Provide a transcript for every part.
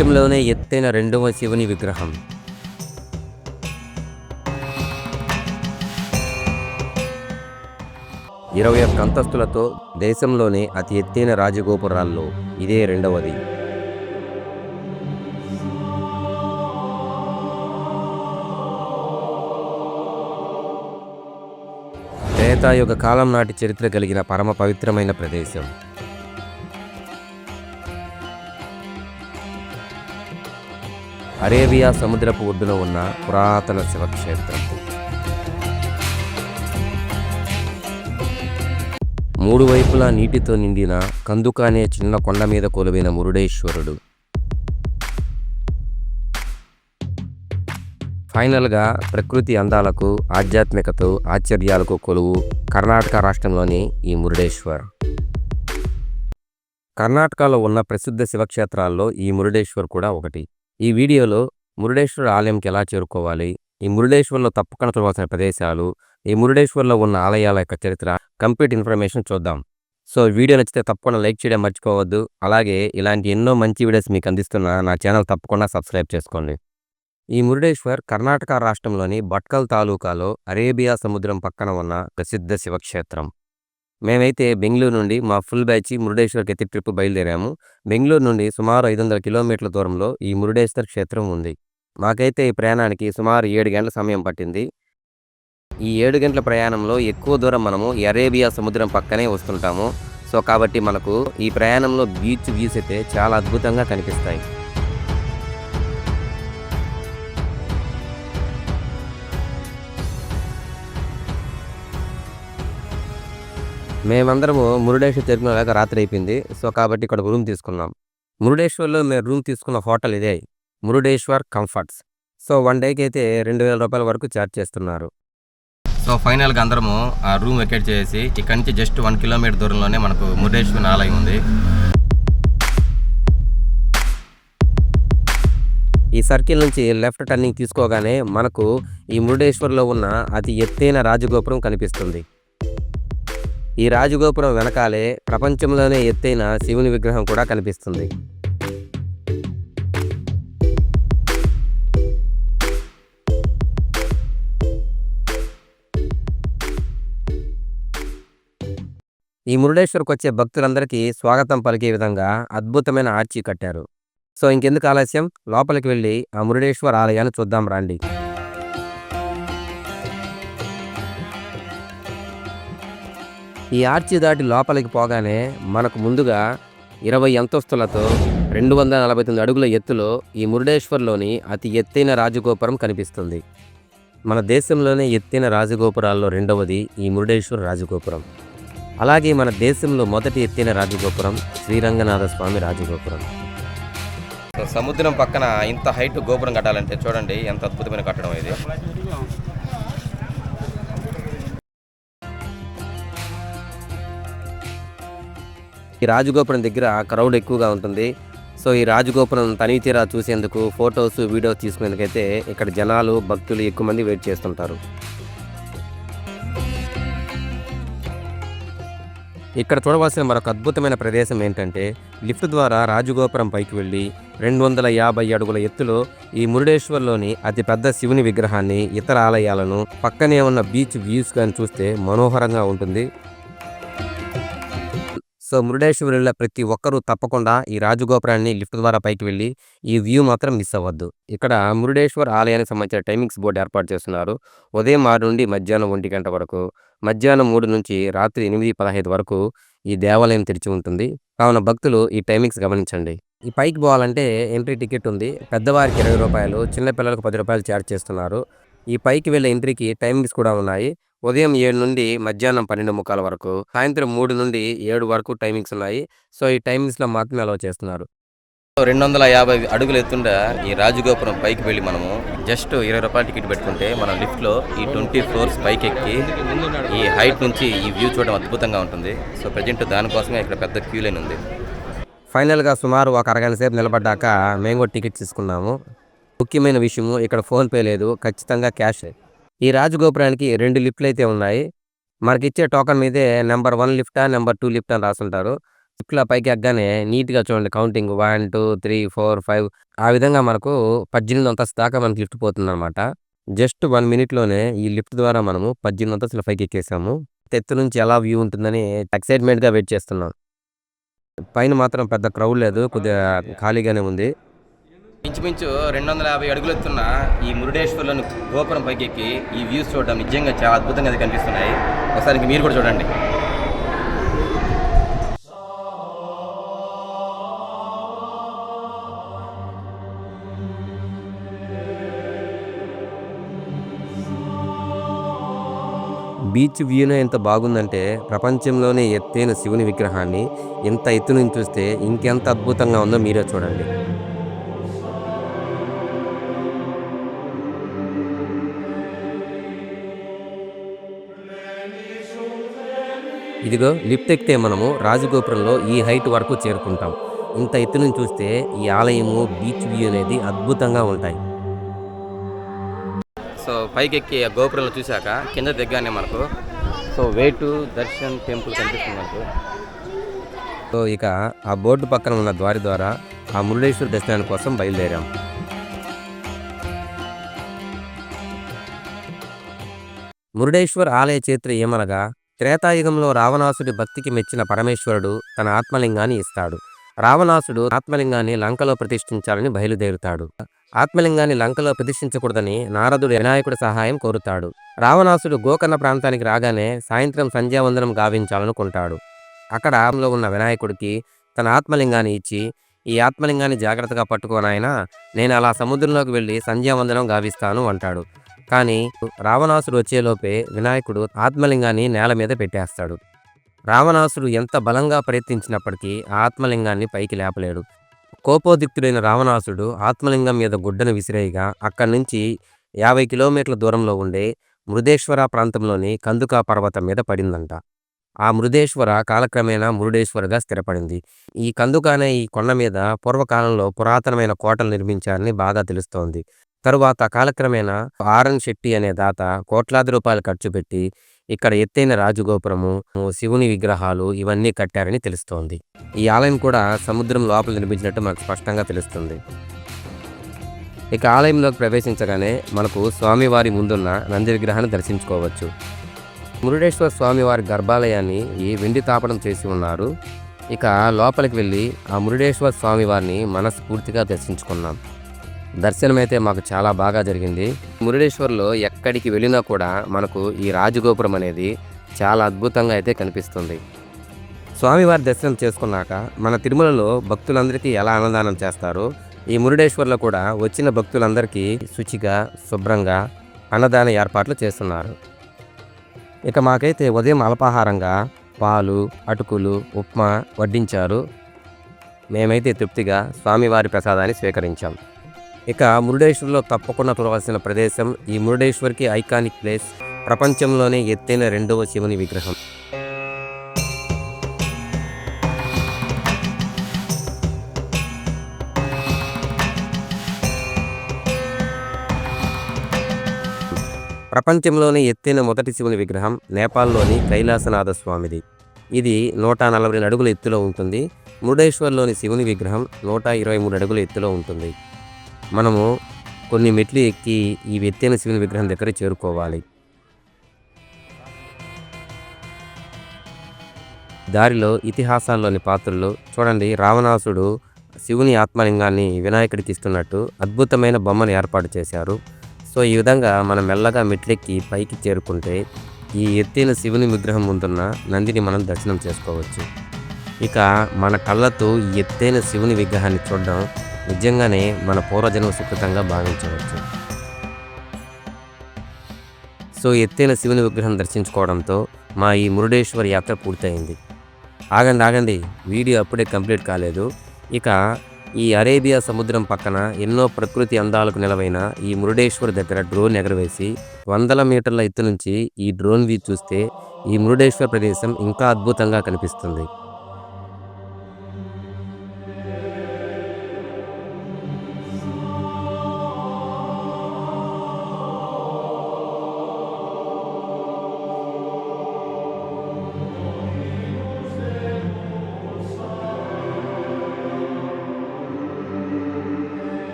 ప్రపంచంలోనే ఎత్తైన రెండవ శివుని విగ్రహం. ఇరవై ఒక్క అంతస్తులతో దేశంలోనే అతి ఎత్తైన రాజగోపురాల్లో ఇదే రెండవది. త్రేతాయుగ కాలం నాటి చరిత్ర కలిగిన పరమ పవిత్రమైన ప్రదేశం. అరేబియా సముద్రపు ఒడ్డున ఉన్న పురాతన శివక్షేత్రం. మూడు వైపులా నీటితో నిండిన కందుకానే చిన్న కొండ మీద కొలువైన మురుడేశ్వరుడు. ఫైనల్గా ప్రకృతి అందాలకు ఆధ్యాత్మికత ఆశ్చర్యాలకు కొలువు కర్ణాటక రాష్ట్రంలోని ఈ మురుడేశ్వర్. కర్ణాటకలో ఉన్న ప్రసిద్ధ శివక్షేత్రాల్లో ఈ మురుడేశ్వర్ కూడా ఒకటి. ఈ వీడియోలో మురుడేశ్వర ఆలయంకి ఎలా చేరుకోవాలి? ఈ మురుడేశ్వర్లో తప్పకుండా చూడవలసిన ప్రదేశాలు ఈ మురుడేశ్వర్లో ఉన్న ఆలయాల యొక్క చరిత్ర కంప్లీట్ ఇన్ఫర్మేషన్ చూద్దాం. సో వీడియో నచ్చితే తప్పకుండా లైక్ చేయడం మర్చిపోవద్దు. అలాగే ఇలాంటి ఎన్నో మంచి వీడియోస్ మీకు అందిస్తున్న నా ఛానల్ తప్పకుండా సబ్స్క్రైబ్ చేసుకోండి. ఈ మురుడేశ్వర్ కర్ణాటక రాష్ట్రంలోని భట్కల్ తాలూకాలో అరేబియా సముద్రం పక్కన ఉన్న ప్రసిద్ధ శివక్షేత్రం. మేమైతే బెంగళూరు నుండి మా ఫుల్ బ్యాచ్ మురుడేశ్వర్కి ఎత్తి ట్రిప్ బయలుదేరాము. బెంగళూరు నుండి సుమారు ఐదు వందల కిలోమీటర్ల దూరంలో ఈ మురుడేశ్వర్ క్షేత్రం ఉంది. మాకైతే ఈ ప్రయాణానికి సుమారు ఏడు గంటల సమయం పట్టింది. ఈ ఏడు గంటల ప్రయాణంలో ఎక్కువ దూరం మనము అరేబియా సముద్రం పక్కనే వస్తుంటాము. సో కాబట్టి మనకు ఈ ప్రయాణంలో బీచ్ వ్యూస్ అయితే చాలా అద్భుతంగా కనిపిస్తాయి. మేమందరము మురుడేశ్వర్ చేరుకునేలాగా రాత్రి అయిపోయింది. సో కాబట్టి ఇక్కడ రూమ్ తీసుకున్నాం. మురుడేశ్వర్లో మేము రూమ్ తీసుకున్న హోటల్ ఇదే. మురుడేశ్వర్ కంఫర్ట్స్. సో వన్ డేకి అయితే రెండు వేల రూపాయల వరకు ఛార్జ్ చేస్తున్నారు. సో ఫైనల్గా అందరము ఆ రూమ్ వెకేట్ చేసి ఇక్కడి నుంచి జస్ట్ వన్ కిలోమీటర్ దూరంలోనే మనకు మురుడేశ్వర్ ఆలయం ఉంది. ఈ సర్కిల్ నుంచి లెఫ్ట్ టర్నింగ్ తీసుకోగానే మనకు ఈ మురుడేశ్వర్లో ఉన్న అతి ఎత్తైన రాజగోపురం కనిపిస్తుంది. ఈ రాజగోపురం వెనకాలే ప్రపంచంలోనే ఎత్తైన శివుని విగ్రహం కూడా కనిపిస్తుంది. ఈ మురుడేశ్వర్కి వచ్చే భక్తులందరికీ స్వాగతం పలికే విధంగా అద్భుతమైన ఆర్చి కట్టారు. సో ఇంకెందుకు ఆలస్యం? లోపలికి వెళ్ళి ఆ మురుడేశ్వర్ ఆలయాన్ని చూద్దాం రండి. ఈ ఆర్చి దాటి లోపలికి పోగానే మనకు ముందుగా ఇరవై అంతస్తులతో రెండు వందల నలభై తొమ్మిది అడుగుల ఎత్తులో ఈ మురుడేశ్వర్లోని అతి ఎత్తైన రాజగోపురం కనిపిస్తుంది. మన దేశంలోనే ఎత్తైన రాజగోపురాల్లో రెండవది ఈ మురుడేశ్వర రాజగోపురం. అలాగే మన దేశంలో మొదటి ఎత్తైన రాజగోపురం శ్రీరంగనాథ స్వామి రాజగోపురం. సముద్రం పక్కన ఇంత హైట్ గోపురం కట్టాలంటే చూడండి ఎంత అద్భుతమైన కట్టడం ఇది. ఈ రాజగోపురం దగ్గర క్రౌడ్ ఎక్కువగా ఉంటుంది. సో ఈ రాజగోపురం తనివి తీరా చూసేందుకు ఫొటోస్ వీడియోస్ తీసుకునేందుకైతే ఇక్కడ జనాలు భక్తులు ఎక్కువ మంది వెయిట్ చేస్తుంటారు. ఇక్కడ చూడవలసిన మరొక అద్భుతమైన ప్రదేశం ఏంటంటే లిఫ్ట్ ద్వారా రాజగోపురం పైకి వెళ్ళి రెండు వందల యాభై అడుగుల ఎత్తులో ఈ మురుడేశ్వర్లోని అతిపెద్ద శివుని విగ్రహాన్ని ఇతర ఆలయాలను పక్కనే ఉన్న బీచ్ వ్యూస్ కానీ చూస్తే మనోహరంగా ఉంటుంది. సో మురుడేశ్వర్ ప్రతి ఒక్కరూ తప్పకుండా ఈ రాజగోపురాన్ని లిఫ్ట్ ద్వారా పైకి వెళ్ళి ఈ వ్యూ మాత్రం మిస్ అవ్వద్దు. ఇక్కడ మురుడేశ్వర్ ఆలయానికి సంబంధించిన టైమింగ్స్ బోర్డు ఏర్పాటు చేస్తున్నారు. ఉదయం ఆరు నుండి మధ్యాహ్నం ఒంటి గంట వరకు మధ్యాహ్నం మూడు నుంచి రాత్రి ఎనిమిది పదహైదు వరకు ఈ దేవాలయం తెరిచి ఉంటుంది. కావున భక్తులు ఈ టైమింగ్స్ గమనించండి. ఈ పైకి పోవాలంటే ఎంట్రీ టికెట్ ఉంది. పెద్దవారికి ఇరవై రూపాయలు చిన్నపిల్లలకు పది రూపాయలు ఛార్జ్ చేస్తున్నారు. ఈ పైకి వెళ్ళే ఎంట్రీకి టైమింగ్స్ కూడా ఉన్నాయి. ఉదయం ఏడు నుండి మధ్యాహ్నం పన్నెండు ముక్కాల వరకు సాయంత్రం మూడు నుండి ఏడు వరకు టైమింగ్స్ ఉన్నాయి. సో ఈ టైమింగ్స్లో మాత్రమే అలౌ చేస్తున్నారు. రెండు వందల యాభై అడుగులు ఎత్తుండ ఈ రాజగోపురం పైకి వెళ్ళి మనము జస్ట్ ఇరవై రూపాయల టికెట్ పెట్టుకుంటే మనం లిఫ్ట్లో ఈ ట్వంటీ ఫ్లోర్స్ పైకి ఎక్కి ఈ హైట్ నుంచి ఈ వ్యూ చూడడం అద్భుతంగా ఉంటుంది. సో ప్రజెంట్ దానికోసమే ఇక్కడ పెద్ద క్యూ లైన్ ఉంది. ఫైనల్గా సుమారు ఒక అరగంట సేపు నిలబడ్డాక మేము కూడా టికెట్ తీసుకున్నాము. ముఖ్యమైన విషయము ఇక్కడ ఫోన్పే లేదు. ఖచ్చితంగా క్యాష్. ఈ రాజగోపురానికి రెండు లిఫ్ట్లు అయితే ఉన్నాయి మనకి ఇచ్చే టోకన్ మీదే నెంబర్ వన్ లిఫ్టా నెంబర్ టూ లిఫ్ట్ అని రాసుంటారు లిఫ్ట్‌లో పైకి ఎక్కగానే నీట్‌గా చూడండి కౌంటింగ్ 1, 2, 3, 4, 5 ఆ విధంగా మనకు 18 అంతస్తు దాకా మనకి లిఫ్ట్ పోతుందనమాట. జస్ట్ వన్ మినిట్‌లోనే ఈ లిఫ్ట్ ద్వారా మనము 18 అంతస్తులు పైకెక్కేసాము. ఎత్తు నుంచి ఎలా వ్యూ ఉంటుందని ఎక్సైట్‌మెంట్‌గా వెయిట్ చేస్తున్నాం. పైన మాత్రం పెద్ద క్రౌడ్ లేదు. కొద్దిగా ఖాళీగానే ఉంది. ఇంచుమించు 250 అడుగులు ఎత్తున్న ఈ మురుడేశ్వర్‌లోని గోపురం పైకెక్కి ఈ వ్యూస్ చూడడం నిజంగా చాలా అద్భుతంగా కనిపిస్తున్నాయి. ఒకసారి మీరు కూడా చూడండి. బీచ్ వ్యూనే ఎంత బాగుందంటే ప్రపంచంలోనే ఎత్తైన శివుని విగ్రహాన్ని ఎంత ఎత్తు నుంచి చూస్తే ఇంకెంత అద్భుతంగా ఉందో మీరే చూడండి. ఇదిగో లిఫ్ట్ ఎక్కితే మనము రాజగోపురంలో ఈ హైట్ వరకు చేరుకుంటాం. ఇంత ఎత్తు నుంచి చూస్తే ఈ ఆలయము, బీచ్ వ్యూ అనేది అద్భుతంగా ఉంటాయి. సో పైకెక్కి ఆ గోపురంలో చూశాక కింద దిగ్గానే మనకు so way to darshan temple కనిపిస్తుంది మనకు. సో ఇక ఆ బోర్డు పక్కన ఉన్న ద్వారి ద్వారా ఆ మురుడేశ్వర దర్శనాని కోసం బయలుదేరాం. మురుడేశ్వర్ ఆలయ చరిత్ర ఏమనగా త్రేతాయుగంలో రావణాసుడి భక్తికి మెచ్చిన పరమేశ్వరుడు తన ఆత్మలింగాన్ని ఇస్తాడు. రావణాసుడు ఆత్మలింగాన్ని లంకలో ప్రతిష్ఠించాలని బయలుదేరుతాడు. ఆత్మలింగాన్ని లంకలో ప్రతిష్ఠించకూడదని నారదుడు వినాయకుడి సహాయం కోరుతాడు. రావణాసుడు గోకర్ణ ప్రాంతానికి రాగానే సాయంత్రం సంధ్యావందనం గావించాలనుకుంటాడు. అక్కడ ఆమెలో ఉన్న వినాయకుడికి తన ఆత్మలింగాన్ని ఇచ్చి ఈ ఆత్మలింగాన్ని జాగ్రత్తగా పట్టుకోనాయన నేను అలా సముద్రంలోకి వెళ్ళి సంధ్యావందనం గావిస్తాను అంటాడు. కానీ రావణాసుడు వచ్చేలోపే వినాయకుడు ఆత్మలింగాన్ని నేల మీద పెట్టేస్తాడు. రావణాసుడు ఎంత బలంగా ప్రయత్నించినప్పటికీ ఆ ఆత్మలింగాన్ని పైకి లేపలేడు. కోపోదిక్తుడైన రావణాసుడు ఆత్మలింగం మీద గుడ్డను విసిరేయగా అక్కడి నుంచి 50 కిలోమీటర్ల దూరంలో ఉండే మృదేశ్వర ప్రాంతంలోని కందుక పర్వతం మీద పడిందంట. ఆ మృదేశ్వర కాలక్రమేణా మురుడేశ్వరగా స్థిరపడింది. ఈ కందుకానే ఈ కొండ మీద పూర్వకాలంలో పురాతనమైన కోటలు నిర్మించారని బాగా తెలుస్తోంది. తరువాత కాలక్రమేణా ఆర్ఎన్ శెట్టి అనే దాత కోట్లాది రూపాయలు ఖర్చు పెట్టి ఇక్కడ ఎత్తైన రాజగోపురము, శివుని విగ్రహాలు ఇవన్నీ కట్టారని తెలుస్తోంది. ఈ ఆలయం కూడా సముద్రం లోపల నిర్మించినట్టు మనకు స్పష్టంగా తెలుస్తుంది. ఇక ఆలయంలోకి ప్రవేశించగానే మనకు స్వామివారి ముందున్న నంది విగ్రహాన్ని దర్శించుకోవచ్చు. మురుడేశ్వర స్వామివారి గర్భాలయాన్ని ఈ వెండి తాపడం చేసి ఉన్నారు. ఇక లోపలికి వెళ్ళి ఆ మురుడేశ్వర స్వామివారిని మనస్ఫూర్తిగా దర్శించుకున్నాం. దర్శనమైతే మాకు చాలా బాగా జరిగింది. మురుడేశ్వర్‌లో ఎక్కడికి వెళ్ళినా కూడా మనకు ఈ రాజగోపురం అనేది చాలా అద్భుతంగా అయితే కనిపిస్తుంది. స్వామివారి దర్శనం చేసుకున్నాక మన తిరుమలలో భక్తులందరికీ ఎలా అన్నదానం చేస్తారో ఈ మురుడేశ్వర్‌లో కూడా వచ్చిన భక్తులందరికీ శుచిగా, శుభ్రంగా అన్నదాన ఏర్పాట్లు చేస్తున్నారు. ఇక మాకైతే ఉదయం అల్పాహారంగా పాలు, అటుకులు, ఉప్మా వడ్డించారు. మేమైతే తృప్తిగా స్వామివారి ప్రసాదాన్ని స్వీకరించాం. ఇక మురుడేశ్వర్‌లో తప్పకుండా చూడవలసిన ప్రదేశం ఈ మురుడేశ్వర్‌కి ఐకానిక్ ప్లేస్ ప్రపంచంలోనే ఎత్తైన రెండవ శివుని విగ్రహం. ప్రపంచంలోనే ఎత్తైన మొదటి శివుని విగ్రహం నేపాల్‌లోని కైలాసనాథ స్వామిది. ఇది 142 అడుగుల ఎత్తులో ఉంటుంది. మురుడేశ్వర్‌లోని శివుని విగ్రహం 123 అడుగుల ఎత్తులో ఉంటుంది. మనము కొన్ని మెట్లు ఎక్కి ఈ ఎత్తైన శివుని విగ్రహం దగ్గర చేరుకోవాలి. దారిలో ఇతిహాసాల్లోని పాత్రలు చూడండి రావణాసుడు శివుని ఆత్మలింగాన్ని వినాయకుడికి ఇస్తున్నట్టు అద్భుతమైన బొమ్మను ఏర్పాటు చేశారు. సో ఈ విధంగా మనం మెల్లగా మెట్లెక్కి పైకి చేరుకుంటే ఈ ఎత్తైన శివుని విగ్రహం ముందున్న నందిని మనం దర్శనం చేసుకోవచ్చు. ఇక మన కళ్ళతో ఈ ఎత్తైన శివుని విగ్రహాన్ని చూడడం నిజంగానే మన పూర్వజన్మ సుకృతంగా భావించవచ్చు. సో ఎత్తైన శివుని విగ్రహం దర్శించుకోవడంతో మా ఈ మురుడేశ్వర్ యాత్ర పూర్తయింది. ఆగండి ఆగండి వీడియో అప్పుడే కంప్లీట్ కాలేదు. ఇక ఈ అరేబియా సముద్రం పక్కన ఎన్నో ప్రకృతి అందాలకు నిలవైన ఈ మురుడేశ్వర్ దగ్గర డ్రోన్ ఎగరవేసి వందల మీటర్ల ఎత్తు నుంచి ఈ డ్రోన్ వ్యూ చూస్తే ఈ మురుడేశ్వర్ ప్రదేశం ఇంకా అద్భుతంగా కనిపిస్తుంది.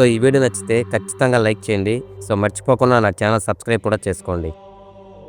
సో ఈ వీడియో నచ్చితే ఖచ్చితంగా లైక్ చేయండి. సో మర్చిపోకుండా నా ఛానల్ సబ్స్క్రైబ్ కూడా చేసుకోండి.